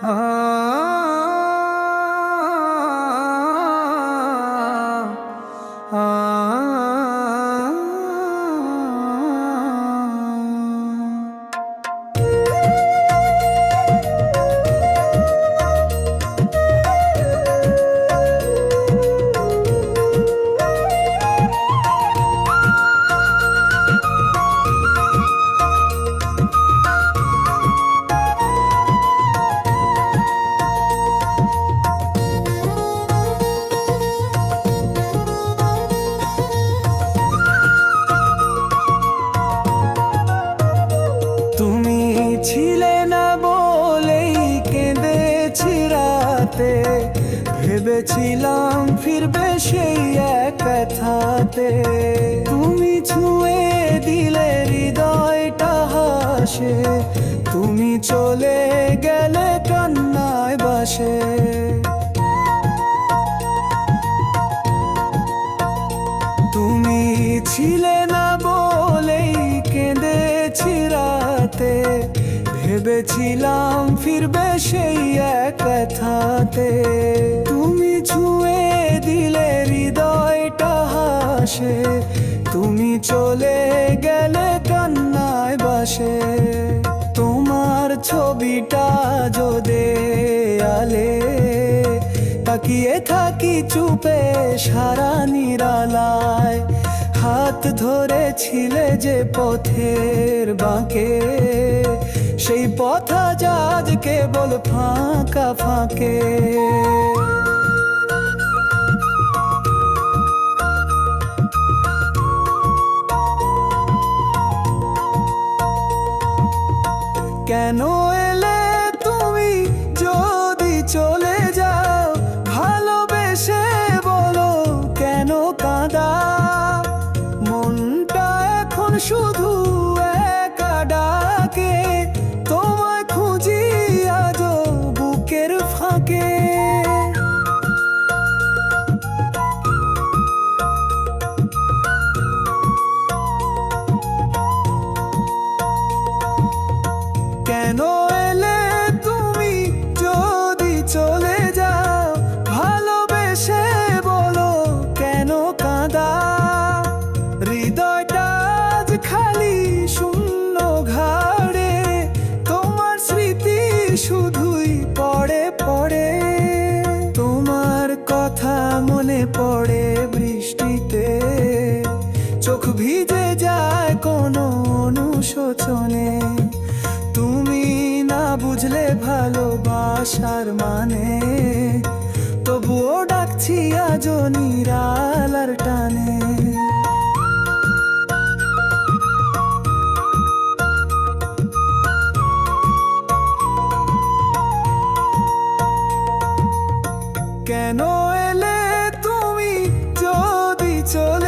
তুমি রাতে ভেবেছিলাম ফিরবে সেই এক তুমি ছুঁয়ে দিলে হৃদয়টা হাসে। তুমি চলে গেলে কান্নায় বাসে। তুমি ছিলে ভেবেছিলাম ফিরবে সেই এক কথাতে। তুমি ছুঁয়ে দিলে হৃদয়টা হাসে। তুমি চলে গেলে কান্নায় বাসে। তোমার ছবিটা যদি আলে, তাকিয়ে থাকি চুপে সারা নিরালায়। হাত ধরেছিলে যে পথের বাঁকে। সেই পথ আজ কেবল ফাঁকা ফাঁকে। কেন এলে তুমি যদি চলে কেন এলে তুমি যদি চলে যাও? ভালোবেসে বলো কেন কাঁদা? হৃদয়টা আজ খালি শূন্য ঘাড়ে, তোমার স্মৃতি শুধুই পড়ে পড়ে। তোমার কথা মনে পড়ে আশার মানে। তবুও ডাকছি আজ নিরালার টানে। কেন এলে তুমি যদি চলে